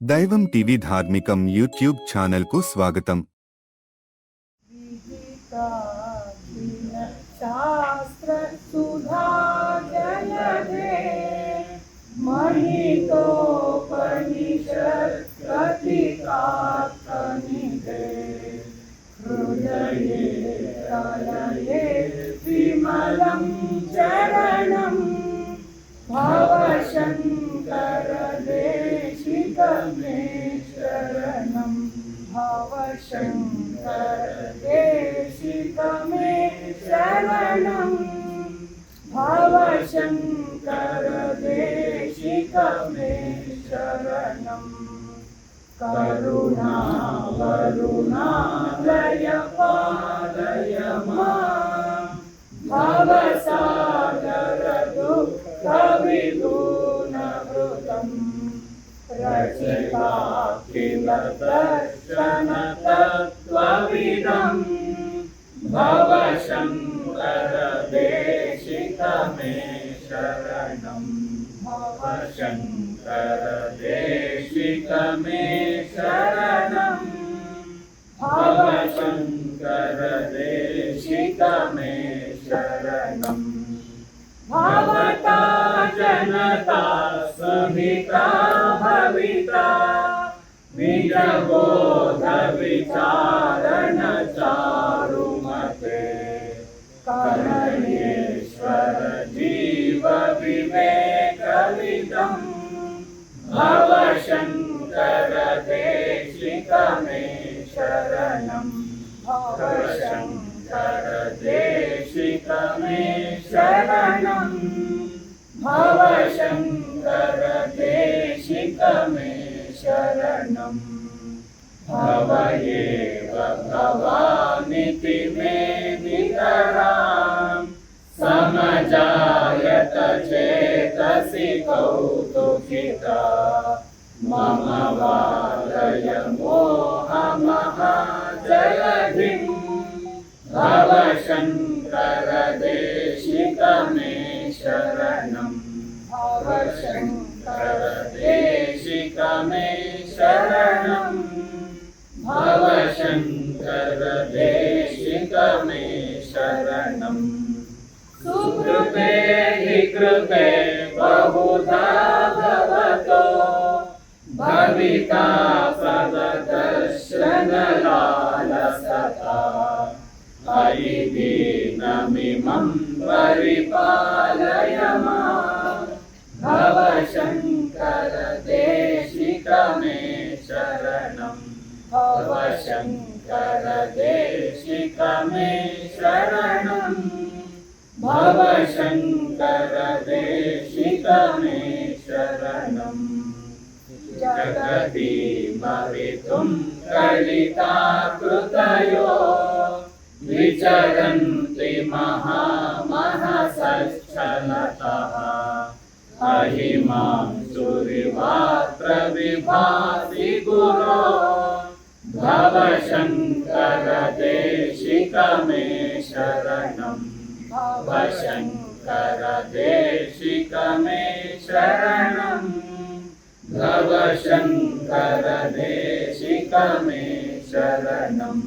దైవం TV ధార్మికం YouTube channel కు స్వాగతం విమలం చరణం భావ भवशङ्करदेशिकमे शरणं शरणं भवशङ्करदेशिकमे शरणम् पालय रचिताखिल दर्शनतत्त्वविदम् भवशङ्करदेशिकमे शरणम् भवशङ्करदेशिकमे शरणम् भवशङ्करदेशिकमे शरणम् भवता जनता सुहिता भविता। निजबोधविचारणचारुमते करणेश्वर जीव विवेकविदम् भवशङ्करदेशिकमे शरणम्। भवानिति मे नितराम् समजायत चेतसि कौतुकिता मम वालय मोहमहाजलधिम् भवशङ्करदेशिकमे भवशङ्करदेशिकमे शरणम् सुकृते हि कृते बहुधा भवतो। भविता सददर्शनलालसता अयि दीनमिमं परिपालय माम् भवशङ्करदेशिकमे भव शङ्कर देशिकमे शरणं भव शङ्कर देशिकमे शरणम् जगति भवितुं कलिता कृतयो विचरन्ति हि मां सुरिवात्र विभासि गुरो भव शङ्कर देशि शरणं वशङ्कर देशि कमे शरणं भव शङ्करदेशि कमे शरणम्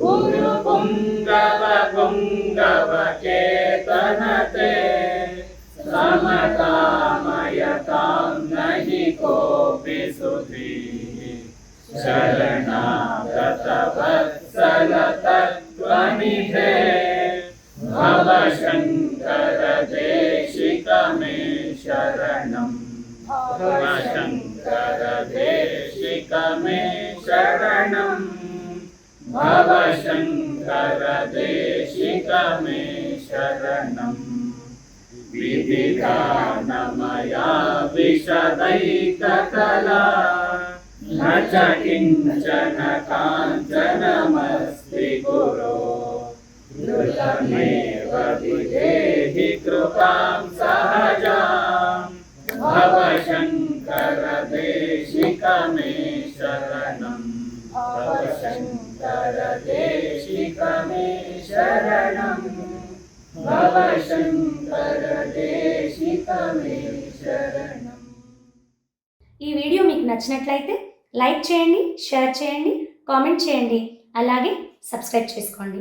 गुरुपुङ्गव पुङ्गव केतनते समकामयतां नहि कोऽपि सुधीः। शरणसलते भग शङ्कर देशिकमे शरणम् शङ्कर देशिकमे शरणम् भग शङ्कर देशि कमे शरणम् विधिमया विशदैककला न च किञ्चन काञ्चनमस्ति गुरो धृतमेव विधेहि कृपां सहजाम् भवशङ्करदेशिकमे शरणम् भवशङ्करदेशिकमे शरणम् भवशङ्करदेशिकमे शरणम् ఈ వీడియో మీకు నచ్చినట్లయితే లైక్ చేయండి షేర్ చేయండి కామెంట్ చేయండి. అలాగే సబ్స్క్రైబ్ చేసుకోండి.